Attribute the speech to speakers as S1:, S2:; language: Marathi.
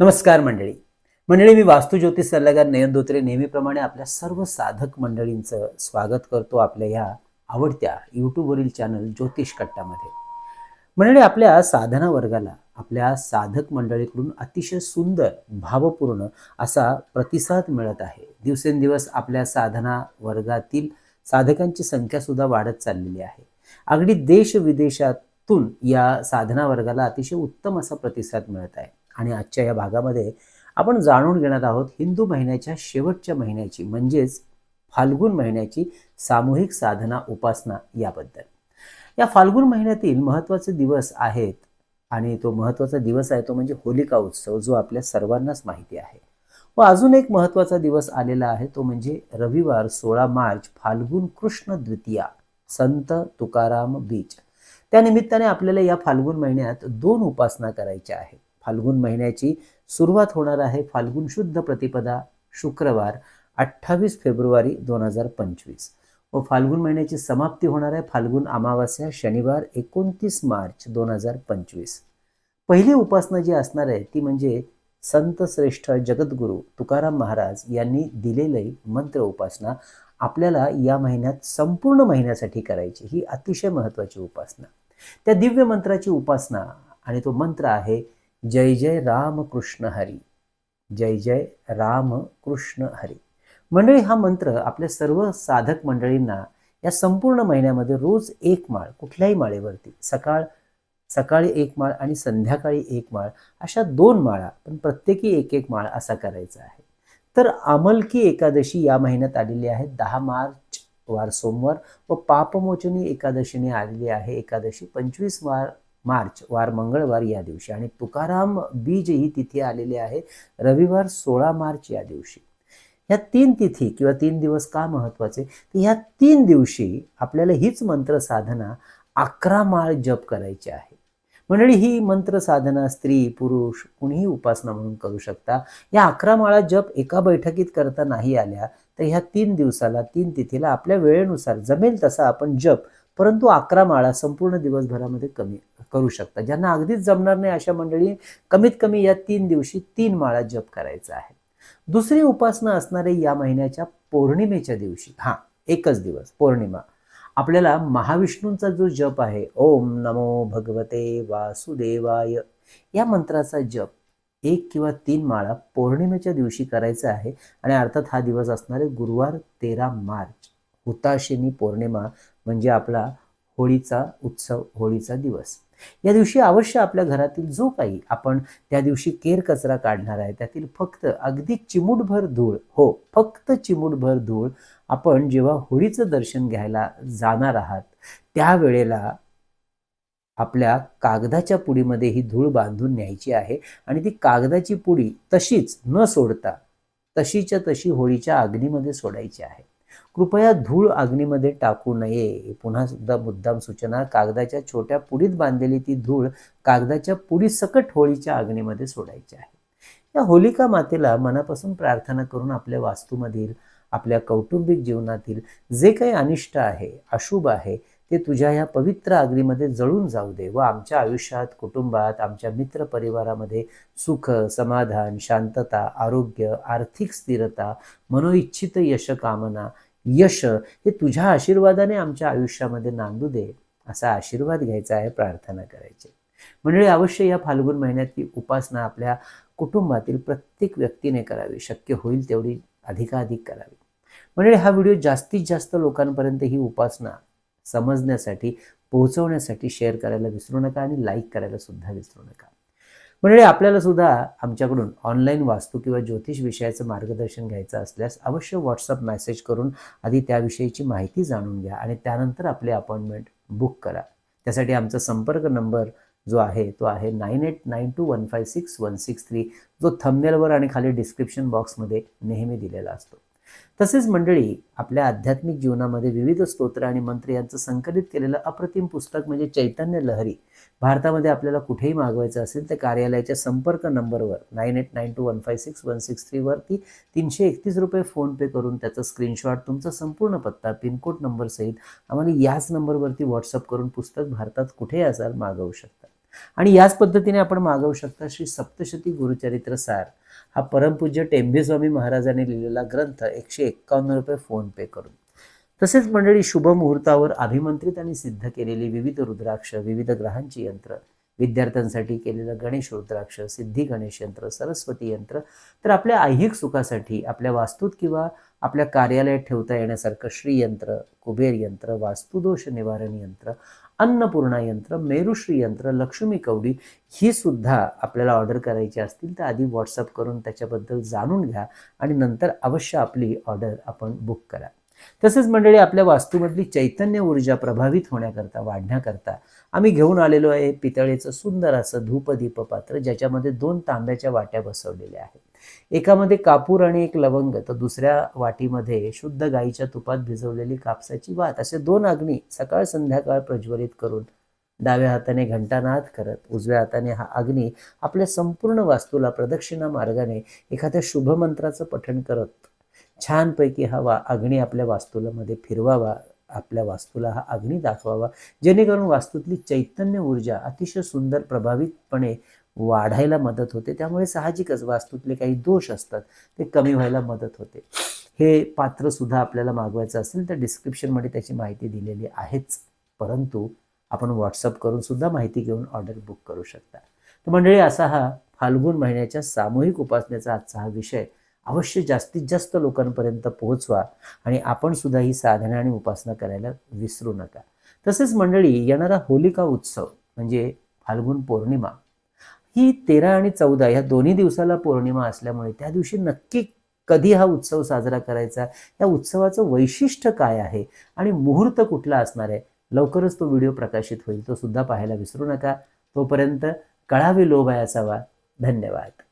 S1: नमस्कार मंडळी. मंडळी मी वास्तुज्योतिष सल्लागार नयन धोत्रे. नेहमीप्रमाणे आपल्या सर्व साधक मंडळींचं स्वागत करतो आपल्या ह्या आवडत्या यूट्यूबवरील चॅनल ज्योतिष कट्टामध्ये. मंडळी आपल्या साधना वर्गाला आपल्या साधक मंडळीकडून अतिशय सुंदर भावपूर्ण असा प्रतिसाद मिळत आहे. दिवसेंदिवस आपल्या साधना वर्गातील साधकांची संख्या सुद्धा वाढत चाललेली आहे. अगदी देश विदेशातून या साधना वर्गाला अतिशय उत्तम असा प्रतिसाद मिळत आहे. आणि आजच्या या भागामध्ये आपण जाणून घेणार आहोत हिंदू महिन्याच्या शेवटच्या महिन्याची म्हणजेच फाल्गुन महिन्याची सामूहिक साधना उपासना याबद्दल. या फाल्गुन महिन्यातील महत्त्वाचे दिवस आहेत आणि तो महत्त्वाचा दिवस आहे तो म्हणजे होलिका उत्सव जो आपल्या सर्वांनाच माहिती आहे. व अजून एक महत्त्वाचा दिवस आलेला आहे तो म्हणजे रविवार सोळा मार्च फाल्गुन कृष्ण द्वितीया संत तुकाराम बीज त्यानिमित्ताने आपल्याला या फाल्गुन महिन्यात दोन उपासना करायच्या आहेत. फाल्गुन महिन्याची सुरुवात होणार आहे फाल्गुन शुद्ध प्रतिपदा शुक्रवार अठ्ठावीस फेब्रुवारी दोन हजार पंचवीस. व फाल्गुन महिन्याची समाप्ती होणार आहे फाल्गुन अमावास्या शनिवार एकोणतीस मार्च दोन हजार पंचवीस. पहिली उपासना जी असणार आहे ती म्हणजे संत श्रेष्ठ जगद्गुरू तुकाराम महाराज यांनी दिलेली मंत्र उपासना आपल्याला या महिन्यात संपूर्ण महिन्यासाठी करायची. ही अतिशय महत्त्वाची उपासना. त्या दिव्य मंत्राची उपासना आणि तो मंत्र आहे जय जय राम कृष्ण हरी. जय जय राम कृष्ण हरी. मंडळी हा मंत्र आपल्या सर्व साधक मंडळींना या संपूर्ण महिन्यामध्ये रोज एक माळ कुठल्याही माळेवरती सकाळ सकाळी एक माळ आणि संध्याकाळी एक माळ अशा दोन माळा पण प्रत्येकी एक एक माळ असा करायचा आहे. तर अमलकी एकादशी या महिन्यात आलेली आहे दहा मार्च वार सोमवार व पापमोचनी एकादशीने आलेली आहे एकादशी पंचवीस वार मार्च वार मंगळवार या दिवशी. आणि तुकाराम बीज ही तिथी आलेली आहे रविवार सोळा मार्च या दिवशी. ह्या तीन तिथी किंवा तीन दिवस का महत्त्वाचे? तर ह्या तीन दिवशी आपल्याला हीच मंत्र साधना अकरा माळ जप करायची आहे. मंडळी ही मंत्र साधना स्त्री पुरुष कुणीही उपासना म्हणून करू शकता. या अकरा माळा जप एका बैठकीत करता नाही आल्या तर ह्या तीन दिवसाला तीन तिथीला आपल्या वेळेनुसार जमेल तसा आपण जप परंतु अकरा माळा संपूर्ण दिवसभरामध्ये कमी करू शकता. ज्यांना अगदीच जमणार नाही अशा मंडळी कमीत कमी या तीन दिवशी तीन माळा जप करायचा आहे. दुसरी उपासना असणारे या महिन्याच्या पौर्णिमेच्या दिवशी. हा एकच दिवस पौर्णिमा. आपल्याला महाविष्णूंचा जो जप आहे ओम नमो भगवते वासुदेवाय या मंत्राचा जप एक किंवा तीन माळा पौर्णिमेच्या दिवशी करायचा आहे. आणि अर्थात हा दिवस असणारे गुरुवार तेरा मार्च. हुताशिनी पौर्णिमा म्हणजे आपला होळीचा उत्सव होळीचा दिवस. या दिवशी अवश्य आपल्या घरातील जो काही आपण त्या दिवशी केर कचरा काढणार आहे त्यातील फक्त अगदी चिमूटभर धूळ हो फक्त चिमूटभर धूळ आपण जेव्हा होळीचं दर्शन घ्यायला जाणार आहात त्यावेळेला आपल्या कागदाच्या पुडीमध्ये ही धूळ बांधून न्यायची आहे आणि ती कागदाची पुडी तशीच न सोडता तशीच्या तशी होळीच्या अग्नीमध्ये सोडायची आहे. कृपया धूळ अग्नीमध्ये टाकू नये. पुन्हा सुद्धा मुद्दाम सूचना कागदाच्या छोट्या पुडीत बांधलेली ती धूळ कागदाच्या पुडी सकट होळीच्या अग्नीमध्ये सोडायची आहे. या होलिका मातेला मनापासून प्रार्थना करून आपल्या वास्तूमधील आपल्या कौटुंबिक जीवनातील जे काही अनिष्ट आहे अशुभ आहे ते तुझ्या या पवित्र अग्नीमध्ये जळून जाऊ दे व आमच्या आयुष्यात कुटुंबात आमच्या मित्र परिवारामध्ये सुख समाधान शांतता आरोग्य आर्थिक स्थिरता मनोइच्छित यशकामना यश हे तुझ्या आशीर्वादाने आमच्या आयुष्यामध्ये नांदू दे असा आशीर्वाद घ्यायचा आहे प्रार्थना करायची. मंडळी अवश्य या फाल्गुन महिन्यातली उपासना आपल्या कुटुंबातील प्रत्येक व्यक्तीने करावी. शक्य होईल तेवढी अधिकाधिक करावी. मंडळी हा व्हिडिओ जास्तीत जास्त लोकांपर्यंत ही उपासना समजण्यासाठी पोहोचवण्यासाठी शेअर करायला विसरू नका आणि लाईक करायला सुद्धा विसरू नका. मंडळी आपल्याला सुद्धा आमच्याकडून ऑनलाईन वास्तू किंवा ज्योतिष विषयाचं मार्गदर्शन घ्यायचं असल्यास अवश्य व्हॉट्सअप मेसेज करून आधी त्याविषयीची माहिती जाणून घ्या आणि त्यानंतर आपले अपॉइंटमेंट बुक करा. त्यासाठी आमचा संपर्क नंबर जो आहे तो आहे nine eight nine two one five six one six three जो थंबनेलवर आणि खाली डिस्क्रिप्शन बॉक्समध्ये नेहमी दिलेला असतो. तसेच मंडळी आपल्या आध्यात्मिक जीवनामध्ये विविध स्तोत्र आणि मंत्र यांचं संकलित केलेलं अप्रतिम पुस्तक म्हणजे चैतन्य लहरी. भारतामध्ये आपल्याला कुठेही मागवायचं असेल तर कार्यालयाच्या संपर्क नंबरवर nine eight nine two one five six one six थ्रीवरती तीनशे एकतीस रुपये फोनपे करून त्याचा स्क्रीनशॉट तुमचा संपूर्ण पत्ता पिनकोड नंबरसहित आम्हाला याच नंबरवरती व्हॉट्सअप करून पुस्तक भारतात कुठेही असाल मागवू शकता. आणि याच पद्धतीने आपण मागवू शकता श्री सप्तशती गुरुचरित्र सार. हा परमपूज्य टेंबेस्वामी महाराजांनी लिहिलेला ग्रंथ एकशे एक्कावन्न रुपये फोन पे करून. तसेच मंडळी शुभ मुहूर्तावर अभिमंत्रित आणि सिद्ध केलेली विविध रुद्राक्ष विविध ग्रहांची यंत्र विद्यार्थ्यांसाठी केलेलं गणेश रुद्राक्ष सिद्धी गणेश यंत्र सरस्वती यंत्र तर आपल्या ऐहिक सुखासाठी आपल्या वास्तूत किंवा आपल्या कार्यालयात ठेवता येण्यासारखं श्रीयंत्र कुबेर यंत्र वास्तुदोष निवारण यंत्र अन्नपूर्णा यंत्र मेरुश्री यंत्र लक्ष्मी कवडी ही सुद्धा आपल्याला ऑर्डर करायची असतील तर आधी व्हॉट्सअप करून त्याच्याबद्दल जाणून घ्या आणि नंतर अवश्य आपली ऑर्डर आपण बुक करा. तसेच मंडळी आपल्या वास्तूमधली चैतन्य ऊर्जा प्रभावित होण्याकरता वाढण्याकरता आम्ही घेऊन आलेलो आहे पितळेचं सुंदर असं धूपदीप पात्र ज्याच्यामध्ये दोन तांब्याच्या वाट्या बसवलेल्या आहेत. एकामध्ये कापूर आणि एक लवंग तर दुसऱ्या वाटीमध्ये शुद्ध गाईच्या तुपात भिजवलेली कापसाची वात असे दोन अग्नी सकाळ संध्याकाळ प्रज्वलित करून डाव्या हाताने घंटानाद करत उजव्या हाताने हा अग्नी आपल्या संपूर्ण वास्तूला प्रदक्षिणा मार्गाने एखाद्या शुभ मंत्राचं पठण करत छानपैकी हवा अग्नी आपल्या वास्तूलामध्ये फिरवावा आपल्या वास्तूला हा अग्नी दाखवावा. जेणेकरून वास्तूतली चैतन्य ऊर्जा अतिशय सुंदर प्रभावितपणे वाढायला मदत होते. त्यामुळे साहजिकच वास्तूतले काही दोष असतात ते कमी व्हायला मदत होते. हे पात्र सुद्धा आपल्याला मागवायचं असेल तर डिस्क्रिप्शनमध्ये त्याची माहिती दिलेली आहेच. परंतु आपण व्हॉट्सअप करून सुद्धा माहिती घेऊन ऑर्डर बुक करू शकता. तर मंडळी असा हा फाल्गुन महिन्याच्या सामूहिक उपासनेचा आजचा हा विषय अवश्य जास्तीत जास्त लोकांपर्यंत पोहोचवा आणि आपण सुद्धा ही साधना आणि उपासना करायला विसरू नका. तसेच मंडळी येणारा होलिका उत्सव म्हणजे फाल्गुन पौर्णिमा ही तेरा आणि चौदा ह्या दोन्ही दिवसाला पौर्णिमा असल्यामुळे त्या दिवशी नक्की कधी हा उत्सव साजरा करायचा या उत्सवाचं वैशिष्ट्य काय आहे आणि मुहूर्त कुठला असणार आहे लवकरच तो व्हिडिओ प्रकाशित होईल तो सुद्धा पाहायला विसरू नका. तोपर्यंत कळावे लोभ असावा धन्यवाद.